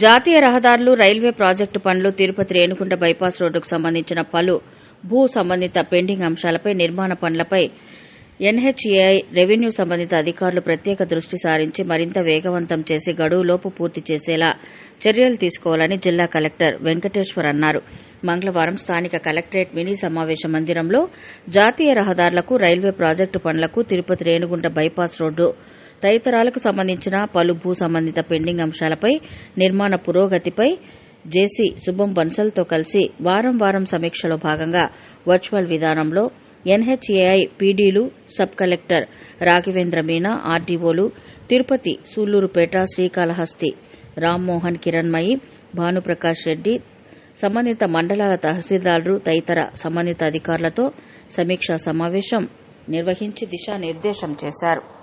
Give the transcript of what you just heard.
జాతీయ రహదారులు railway project పనులు తిరుపతి రేణుకుంట బైపాస్ రోడ్డుకు సంబంధించిన పలు భూ సంబంధిత పెండింగ్ అంశాలపై నిర్మాణ పనులపై ఎన్హెచ్ఏఐ రెవెన్యూ సంబంధిత అధికారులు ప్రత్యేక దృష్టి సారించి మరింత వేగవంతం చేసి గడువులోపు పూర్తి చేసేలా చర్యలు తీసుకోవాలని జిల్లా కలెక్టర్ వెంకటేశ్వర్ అన్నారు. మంగళవారం స్థానిక కలెక్టరేట్ మినీ సమావేశ మందిరంలో జాతీయ రహదారులకు రైల్వే ప్రాజెక్టు పనులకు తిరుపతి రేణుగుంట బైపాస్ రోడ్డు తదితరాలకు సంబంధించిన పలు భూ సంబంధిత పెండింగ్ అంశాలపై నిర్మాణ పురోగతిపై జేసీ శుభం బన్సల్తో కలిసి వారం వారం సమీక్షలో భాగంగా వర్చువల్ విధానంలో ఎన్హెచ్ఏఐ పీడీలు సబ్ కలెక్టర్ రాఘవేంద్ర మీనా ఆర్డీఓలు తిరుపతి సూళ్ళూరుపేట శ్రీకాళహస్తి రామ్మోహన్ కిరణ్మయి భానుప్రకాష్ రెడ్డి సంబంధిత మండలాల తహసీల్దార్లు తదితర సంబంధిత అధికారులతో సమీక్షా సమావేశం నిర్వహించి దిశానిర్దేశం చేశారు.